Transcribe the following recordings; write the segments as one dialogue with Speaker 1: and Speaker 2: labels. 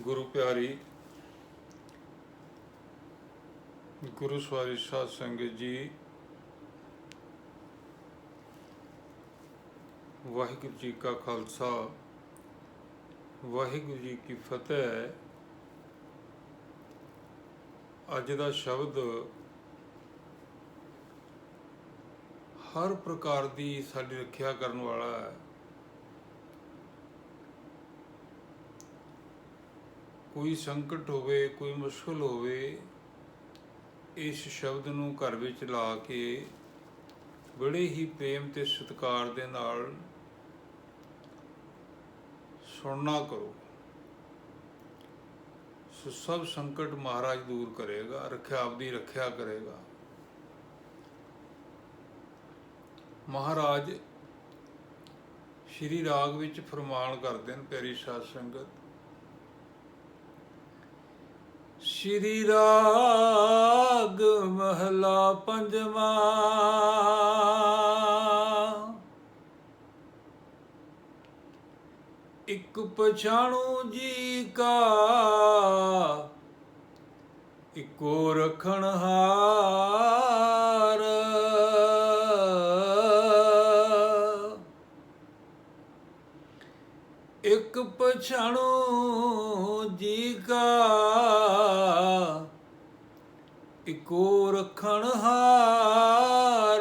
Speaker 1: ਗੁਰੂ ਪਿਆਰੀ, ਗੁਰੂ ਸਵਾਰੀ ਸਾਧ ਸੰਗਤ ਜੀ, ਵਾਹਿਗੁਰੂ ਜੀ ਕਾ ਖਾਲਸਾ, ਵਾਹਿਗੁਰੂ ਜੀ ਕੀ ਫਤਿਹ। ਅੱਜ ਦਾ ਸ਼ਬਦ ਹਰ ਪ੍ਰਕਾਰ ਦੀ ਸਾਡੀ ਰੱਖਿਆ ਕਰਨ ਵਾਲਾ ਹੈ। ਕੋਈ ਸੰਕਟ ਹੋਵੇ, ਕੋਈ ਮੁਸ਼ਕਲ ਹੋਵੇ, ਇਸ ਸ਼ਬਦ ਨੂੰ ਘਰ ਵਿੱਚ ਲਾ ਕੇ ਬੜੇ ਹੀ ਪ੍ਰੇਮ ਤੇ ਸਤਿਕਾਰ ਦੇ ਨਾਲ ਸੁਣਨਾ ਕਰੋ। ਸੋ ਸਭ ਸੰਕਟ ਮਹਾਰਾਜ ਦੂਰ ਕਰੇਗਾ, ਰੱਖਿਆ ਆਪਦੀ ਰੱਖਿਆ ਕਰੇਗਾ। ਮਹਾਰਾਜ ਸ਼੍ਰੀ ਰਾਗ ਵਿੱਚ ਫਰਮਾਨ ਕਰਦੇ ਨੇ, ਪਿਆਰੀ ਸਾਧ ਸੰਗਤ ਸ਼੍ਰੀ ਰਾਗ ਮਹਲਾ ਪੰਜਵਾ। ਇੱਕ ਪਛਾਣੂ ਜੀ ਕਾ ਇੱਕੋ ਰਖਣ ਹਾਰ। ਇੱਕ ਪਛਾਣੂ ਜੀ ਕਾ। ਇੱਕੋ ਰਖਣ ਹਾਰ।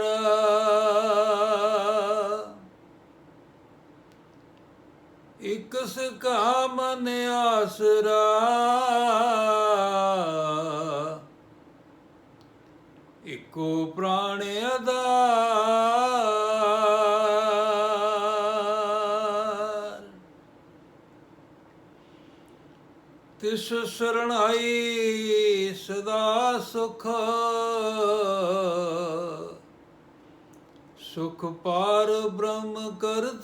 Speaker 1: ਇਕ ਸਕਾ ਮਨ ਆਸਰਾ ਇਕੋ ਪ੍ਰਾਣ ਆਧਾਰ ਸਰਣਾਈ ਸਦਾ ਸੁਖ। ਸੁਖ ਪਾਰ ਬ੍ਰਹਮ ਕਰਤਾਰ।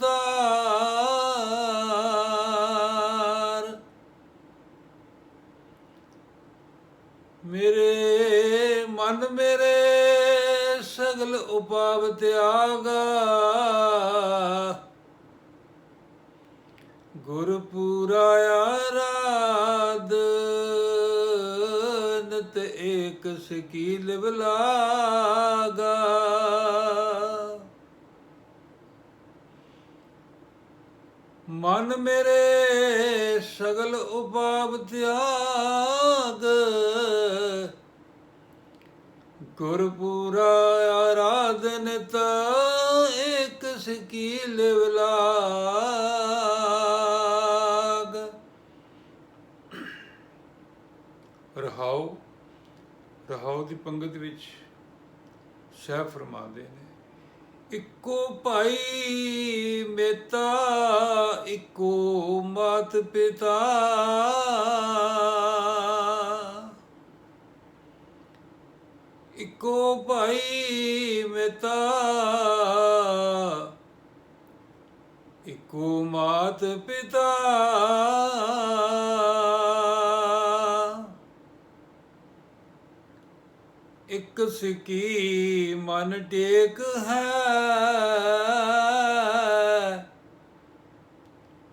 Speaker 1: ਮੇਰੇ ਮਨ ਮੇਰੇ ਸਗਲ ਉਪਾਵ ਤਿਆਗ। ਗੁਰ ਪੂਰਾ ਆਰਾਧਨਤ ਏਕ ਸਕੀਲ ਬਲਾਗਾ। ਮਨ ਮੇਰੇ ਸਗਲ ਉਪਾਵ ਤਿਆਗ। ਗੁਰ ਪੂਰਾ ਆਰਾਧਨਤ ਏਕ ਸਕੀਲ ਬਲਾਗ ਰਹਾਉ ਰਹਾਉ ਦੀ ਪੰਗਤ ਵਿੱਚ ਸਹਿਬ ਫਰਮਾਉਂਦੇ ਨੇ, ਇੱਕੋ ਭਾਈ ਮੇਤਾ, ਇੱਕੋ ਮਾਤ ਪਿਤਾ। ਇੱਕੋ ਭਾਈ ਮੇਤਾ, ਇੱਕੋ ਮਾਤ ਪਿਤਾ। ਇਕ ਸਿੱਕੀ ਮਨ ਟੇਕ ਹੈ।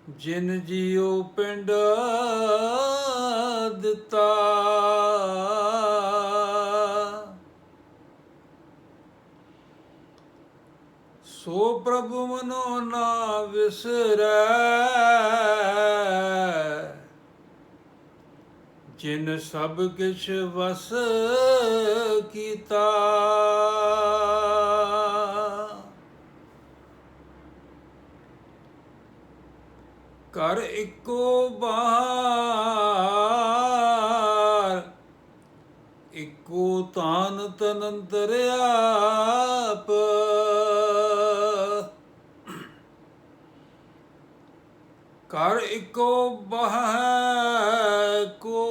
Speaker 1: ਜਿਨ ਜੀਉ ਪਿੰਡ ਦਿੱਤਾ। ਸੋ ਪ੍ਰਭੂ ਮਨੋ ਨਾ ਵਿਸਰੈ। ਜਿਨ ਸਭ ਕਿਛ ਵਸ ਕੀਤਾ। ਕਰ ਇੱਕੋ ਬਾਹਰ ਇੱਕੋ ਤਾਨ ਤਨੰਤਰ ਆਪ। ਕਰ ਇੱਕੋ ਬਹ ਕੋ।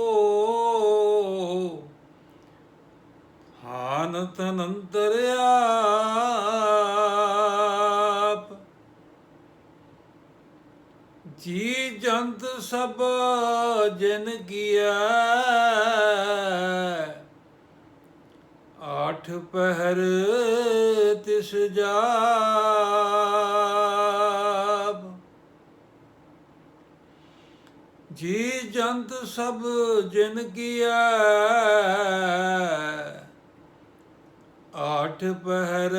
Speaker 1: ਹਾਨ ਤਨੰਤਰ ਆਪ। ਜੀ ਜੰਤ ਸਭ ਜਨ ਕੀਆ ਆਠ ਪਹਿਰ ਤਿਸ ਜੀ ਜੰਤ ਸਭ ਜਿਨ ਕੀਆ ਆਠ ਪਹਿਰ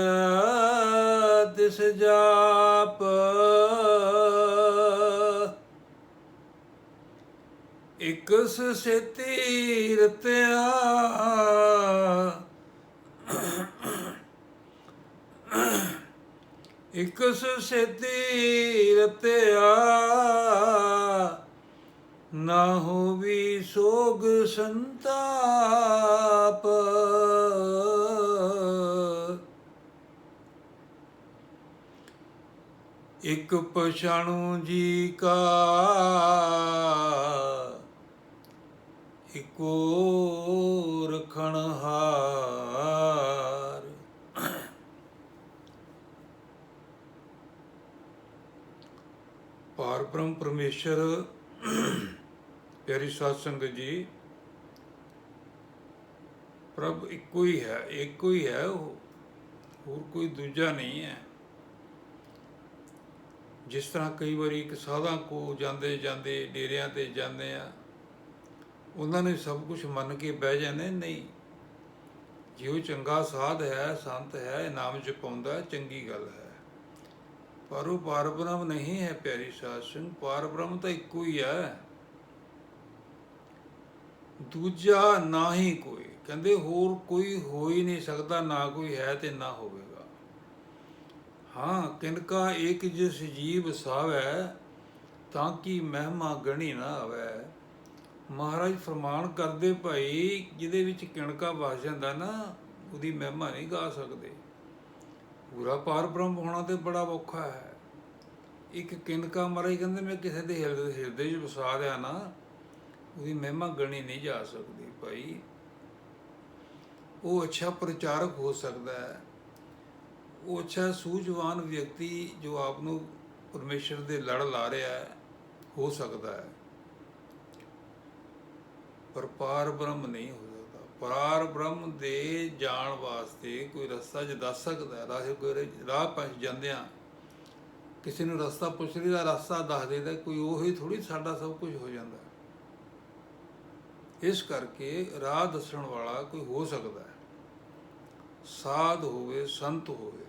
Speaker 1: ਤਿਸ ਜਾਪ। ਇਕਸ ਸੇਤੀ ਰਤਿਆ। ਇਕਸ ਸੇਤੀ ਰਤਿਆ। ਨਾ ਹੋਵੀ ਸੋਗ ਸੰਤਾਪ। ਇਕ ਪਛਾਣੂ ਜੀ ਕਾ ਇਕੋ ਰਖਣ ਹਾਰ। ਪਾਰ ਪਰਮੇਸ਼ਰ ਪਿਆਰੀ ਸਾਧ ਸੰਗਤ ਜੀ, ਪ੍ਰਭ ਇੱਕੋ ਹੀ ਹੈ, ਇੱਕੋ ਹੀ ਹੈ ਉਹ, ਹੋਰ ਕੋਈ ਦੂਜਾ ਨਹੀਂ ਹੈ। ਜਿਸ ਤਰ੍ਹਾਂ ਕਈ ਵਾਰੀ ਇੱਕ ਸਾਧਾਂ ਕੋ ਜਾਂਦੇ ਜਾਂਦੇ ਡੇਰਿਆਂ ਤੇ ਜਾਂਦੇ ਆ, ਉਹਨਾਂ ਨੇ ਸਭ ਕੁਝ ਮੰਨ ਕੇ ਬਹਿ ਜਾਂਦੇ, ਨਹੀਂ ਜੇ ਉਹ ਚੰਗਾ ਸਾਧ ਹੈ, ਸੰਤ ਹੈ ਨਾਮ ਜਪਾਉਂਦਾ, ਚੰਗੀ ਗੱਲ ਹੈ। ਪਰ ਉਹ ਪਾਰਬ੍ਰਹਮ ਨਹੀਂ ਹੈ ਪਿਆਰੀ ਸਾਧ ਸਿੰਘ ਪਾਰਬ੍ਰਹਮ ਤਾਂ ਇੱਕੋ ਹੀ ਹੈ। ਦੂਜਾ ਨਾ ਹੀ ਕੋਈ। ਕਹਿੰਦੇ ਹੋਰ ਕੋਈ ਹੋ ਹੀ ਨਹੀਂ ਸਕਦਾ, ਨਾ ਕੋਈ ਹੈ ਤੇ ਨਾ ਹੋਵੇਗਾ। ਹਾਂ, ਕਿਨਕਾ ਇੱਕ ਜਿਸ ਜੀਵ ਸਾਵੈ, ਤਾਂ ਕਿ ਮਹਿਮਾ ਗਣੀ ਨਾ ਆਵੇ। ਮਹਾਰਾਜ ਫਰਮਾਨ ਕਰਦੇ ਭਾਈ, ਜਿਹਦੇ ਵਿੱਚ ਕਿਣਕਾ ਵਸ ਜਾਂਦਾ ਨਾ, ਉਹਦੀ ਮਹਿਮਾ ਨਹੀਂ ਗਾ ਸਕਦੇ। ਪੂਰਾ ਪਾਰ ਬ੍ਰਹਮ ਹੋਣਾ ਤੇ ਬੜਾ ਔਖਾ ਹੈ। ਇੱਕ ਕਿਨਕਾ ਮਹਾਰਾਜ ਕਹਿੰਦੇ, ਮੈਂ ਕਿਸੇ ਦੇ ਹਿਰਦੇ ਹਿਰਦੇ 'ਚ ਵਸਾ ਦਿਆ ਨਾ ਉਹਦੀ ਮਹਿਮਾ ਗਣੀ ਨਹੀਂ ਜਾ ਸਕਦੀ ਭਾਈ। ਉਹ ਅੱਛਾ ਪ੍ਰਚਾਰਕ ਹੋ ਸਕਦਾ ਹੈ। ਉਹ ਅੱਛਾ ਸੂਝਵਾਨ ਵਿਅਕਤੀ ਜੋ ਆਪ ਨੂੰ ਪਰਮੇਸ਼ਰ ਦੇ ਲੜ ਲਾ ਰਿਹਾ ਹੈ, ਹੋ ਸਕਦਾ ਹੈ। ਪਰ ਪਾਰ ਬ੍ਰਹਮ ਨਹੀਂ ਹੋ ਸਕਦਾ। ਪਾਰ ਬ੍ਰਹਮ ਦੇ ਜਾਣ ਵਾਸਤੇ ਕੋਈ ਰਸਤਾ ਜ ਦੱਸ ਸਕਦਾ ਹੈ। ਰਾਹ ਕੋਈ ਰਾਹ ਪਹੁੰਚ ਜਾਂਦਿਆਂ ਕਿਸੇ ਨੂੰ ਰਸਤਾ ਪੁੱਛ ਲਈ ਦਾ ਰਸਤਾ ਦੱਸ ਦੇਦਾ ਕੋਈ ਉਹ ਹੀ ਥੋੜੀ ਸਾਡਾ ਸਭ ਕੁਝ ਹੋ ਜਾਂਦਾ। ਇਸ ਕਰਕੇ ਰਾਹ ਦੱਸਣ ਵਾਲਾ ਕੋਈ ਹੋ ਸਕਦਾ ਹੈ। ਸਾਧ ਹੋਵੇ, ਸੰਤ ਹੋਵੇ।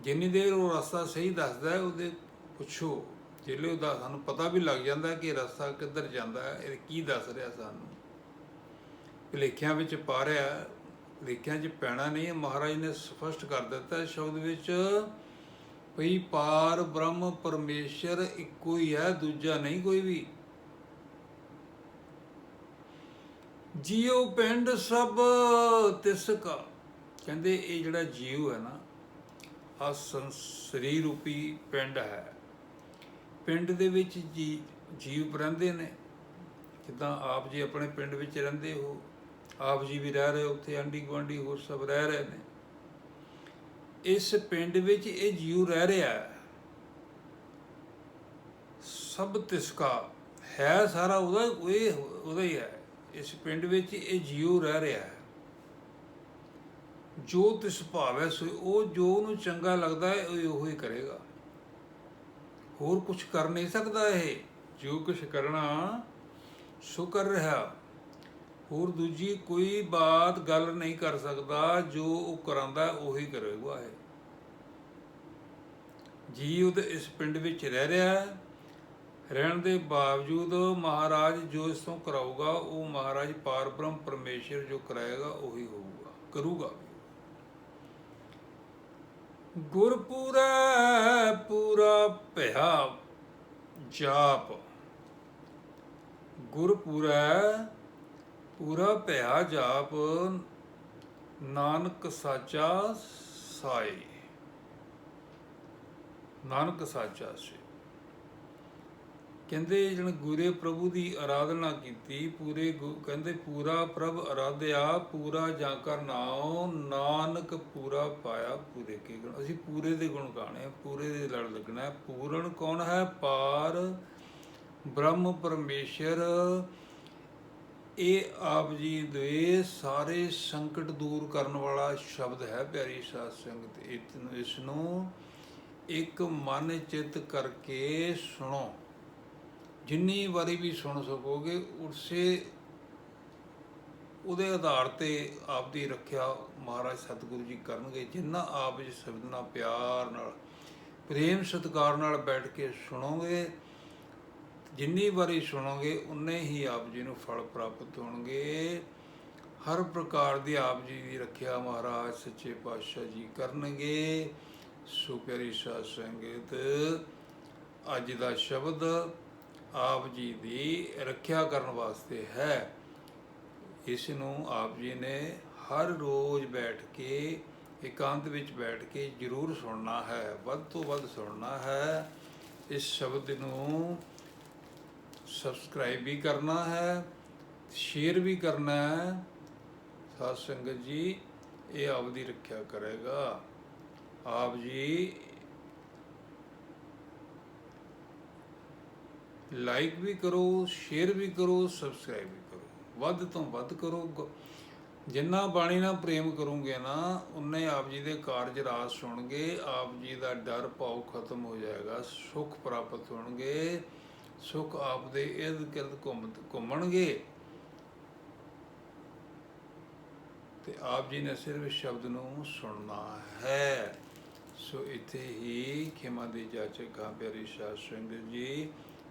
Speaker 1: ਜਿੰਨੀ ਦੇਰ ਉਹ ਰਸਤਾ ਸਹੀ ਦੱਸਦਾ ਹੈ, ਉਹਦੇ ਪੁੱਛੋ। ਜਿਹੜੇ ਉਹਦਾ ਸਾਨੂੰ ਪਤਾ ਵੀ ਲੱਗ ਜਾਂਦਾ ਕਿ ਰਸਤਾ ਕਿੱਧਰ ਜਾਂਦਾ ਹੈ, ਇਹ ਕੀ ਦੱਸ ਰਿਹਾ ਸਾਨੂੰ। ਭੁਲੇਖਿਆਂ ਵਿੱਚ ਪਾ ਰਿਹਾ ਭੁਲੇਖਿਆਂ 'ਚ ਪੈਣਾ ਨਹੀਂ ਮਹਾਰਾਜ ਨੇ ਸਪਸ਼ਟ ਕਰ ਦਿੱਤਾ ਸ਼ਬਦ ਵਿੱਚ, ਭਈ ਪਾਰ ਬ੍ਰਹਮ ਪਰਮੇਸ਼ਰ ਇੱਕੋ ਹੀ ਹੈ, ਦੂਜਾ ਨਹੀਂ ਕੋਈ ਵੀ। ਜੀਉ ਪਿੰਡ ਸਭ ਤਿਸ ਕਾ। ਕਹਿੰਦੇ ਇਹ ਜਿਹੜਾ ਜੀਵ ਹੈ ਨਾ ਆ ਸਰੀਰ ਰੂਪੀ ਪਿੰਡ ਹੈ। ਪਿੰਡ ਦੇ ਵਿੱਚ ਜੀ ਜੀਵ ਰਹਿੰਦੇ ਨੇ। ਜਿੱਦਾਂ ਆਪ ਜੀ ਆਪਣੇ ਪਿੰਡ ਵਿੱਚ ਰਹਿੰਦੇ ਹੋ, ਆਪ ਜੀ ਵੀ ਰਹਿ ਰਹੇ ਉੱਥੇ, ਆਂਢੀ ਗੁਆਂਢੀ ਹੋਰ ਸਭ ਰਹਿ ਰਹੇ ਨੇ। ਇਸ ਪਿੰਡ ਵਿੱਚ ਇਹ ਜੀਵ ਰਹਿ ਰਿਹਾ ਹੈ। ਸਭ ਤਿਸਕਾ ਹੈ ਸਾਰਾ ਉਹਦਾ, ਉਹ ਉਹਦਾ ਹੀ ਹੈ। ਇਸ ਪਿੰਡ ਵਿੱਚ ਇਹ ਜੀਵ ਰਹਿ ਰਿਹਾ ਹੈ। ਜੋ ਤਿਸ ਭਾਵੈ ਸੋ ਉਹ ਜੋ ਉਹਨੂੰ ਚੰਗਾ ਲੱਗਦਾ ਹੈ ਉਹ ਉਹੋ ਹੀ ਕਰੇਗਾ। ਹੋਰ ਕੁਝ ਕਰ ਨਹੀਂ ਸਕਦਾ ਇਹ। ਜੋ ਕੁਝ ਕਰਨਾ ਸੋ ਕਰ ਰਿਹਾ। ਹੋਰ ਦੂਜੀ ਕੋਈ ਬਾਤ ਗੱਲ ਨਹੀਂ ਕਰ ਸਕਦਾ ਜੋ ਉਹ ਕਰਾਂਦਾ ਉਹੀ ਕਰੇਗਾ ਇਹ। ਜੀਵ ਤੇ ਇਸ ਪਿੰਡ ਵਿੱਚ ਰਹਿ ਰਿਹਾ ਹੈ। ਰਹਿਣ ਦੇ ਬਾਵਜੂਦ ਮਹਾਰਾਜ ਜੋ ਇਸ ਤੋਂ ਕਰਾਊਗਾ, ਉਹ ਮਹਾਰਾਜ ਪਾਰਬ੍ਰਹਮ ਪਰਮੇਸ਼ਰ ਜੋ ਕਰਾਏਗਾ, ਉਹੀ ਹੋਊਗਾ, ਕਰੂਗਾ। ਗੁਰਪੂਰਾ ਪੂਰਾ ਭਇਆ ਜਾਪ। ਗੁਰਪੂਰਾ ਪੂਰਾ ਭਇਆ ਜਾਪ, ਨਾਨਕ ਸਾਚਾ ਸਾਈ ਨਾਨਕ ਸਾਚਾ ਸੇ। ਕਹਿੰਦੇ ਜਣ ਗੁਰੇ ਪ੍ਰਭੂ ਦੀ ਆਰਾਧਨਾ ਕੀਤੀ, ਪੂਰੇ ਕਹਿੰਦੇ ਪੂਰਾ ਪ੍ਰਭ ਆਰਾਧਿਆ ਪੂਰਾ ਜਾਂ ਕਰ ਨਾਉ, ਨਾਨਕ ਪੂਰਾ ਪਾਇਆ ਪੂਰੇ ਕੇ ਗੁਣ। ਅਸੀਂ ਪੂਰੇ ਦੇ ਗੁਣ ਗਾਣੇ ਪੂਰੇ ਦੇ ਲੜ ਲੱਗਣਾ ਪੂਰਨ ਕੌਣ ਹੈ? ਪਾਰ, ਬ੍ਰਹਮ ਪਰਮੇਸ਼ਰ। ਇਹ ਆਪ ਜੀ ਦੇ ਸਾਰੇ ਸੰਕਟ ਦੂਰ ਕਰਨ ਵਾਲਾ ਸ਼ਬਦ ਹੈ ਪਿਆਰੀ ਸਾਧ ਸੰਗਤ ਇਸ ਨੂੰ ਇੱਕ ਮਨ ਚਿੱਤ ਕਰਕੇ ਸੁਣੋ। ਜਿੰਨੀ ਵਾਰੀ ਵੀ ਸੁਣ ਸਕੋਗੇ, ਉਸੇ ਉਹਦੇ ਆਧਾਰ ਤੇ ਆਪ ਦੀ ਰੱਖਿਆ ਮਹਾਰਾਜ ਸਤਿਗੁਰੂ ਜੀ ਕਰਨਗੇ, ਜਿੰਨਾ ਆਪ ਜੀ ਸ਼ਬਦ ਨਾਲ ਪਿਆਰ ਨਾਲ, ਪ੍ਰੇਮ ਸਤਿਕਾਰ ਨਾਲ ਬੈਠ ਕੇ ਸੁਣੋਗੇ, ਜਿੰਨੀ ਵਾਰੀ ਸੁਣੋਗੇ, ਉਨੇ ਹੀ ਆਪ ਜੀ ਨੂੰ ਫਲ ਪ੍ਰਾਪਤ ਹੋਣਗੇ। ਹਰ ਪ੍ਰਕਾਰ ਦੀ ਆਪ ਜੀ ਦੀ ਰੱਖਿਆ ਮਹਾਰਾਜ ਸੱਚੇ ਪਾਤਸ਼ਾਹ ਜੀ ਕਰਨਗੇ। ਸੋ ਪਿਆਰੀ ਸਾਧ ਸੰਗਤ, ਅੱਜ ਦਾ ਸ਼ਬਦ ਆਪ ਜੀ ਦੀ ਰੱਖਿਆ ਕਰਨ ਵਾਸਤੇ ਹੈ। ਇਸ ਨੂੰ ਆਪ ਜੀ ਨੇ ਹਰ ਰੋਜ਼ ਬੈਠ ਕੇ, ਇਕਾਂਤ ਵਿੱਚ ਬੈਠ ਕੇ ਜ਼ਰੂਰ ਸੁਣਨਾ ਹੈ। ਵੱਧ ਤੋਂ ਵੱਧ ਸੁਣਨਾ ਹੈ। ਇਸ ਸ਼ਬਦ ਨੂੰ ਸਬਸਕ੍ਰਾਈਬ ਵੀ ਕਰਨਾ ਹੈ, ਸ਼ੇਅਰ ਵੀ ਕਰਨਾ ਹੈ। ਸਾਧ ਸੰਗਤ ਜੀ, ਇਹ ਆਪ ਦੀ ਰੱਖਿਆ ਕਰੇਗਾ। ਆਪ ਜੀ ਲਾਈਕ ਵੀ ਕਰੋ ਸ਼ੇਅਰ ਵੀ ਕਰੋ ਸਬਸਕ੍ਰਾਈਬ ਵੀ ਕਰੋ। ਵੱਧ ਤੋਂ ਵੱਧ ਕਰੋ। ਗ- ਜਿੰਨਾ ਬਾਣੀ ਨਾਲ ਪ੍ਰੇਮ ਕਰੋਗੇ ਨਾ, ਉਨੇ ਆਪ ਜੀ ਦੇ ਕਾਰਜ ਰਾਜ ਸੁਣਗੇ ਆਪ ਜੀ ਦਾ ਡਰ ਪਾਉ ਖਤਮ ਹੋ ਜਾਏਗਾ, ਸੁਖ ਪ੍ਰਾਪਤ ਹੋਣਗੇ, ਸੁਖ ਆਪ ਦੇ ਇਰਦ ਗਿਰਦ ਘੁੰਮ, ਘੁੰਮਣਗੇ। ਤੇ ਆਪ ਜੀ ਨੇ ਸਿਰਫ ਸ਼ਬਦ ਨੂੰ ਸੁਣਨਾ ਹੈ। ਸੋ ਇੱਥੇ ਹੀ ਖਿਮਾ ਦੇ ਜਾਚਕ ਹਾਂ, ਪਿਆਰੀ ਸਾਧ ਸੰਗਤ ਜੀ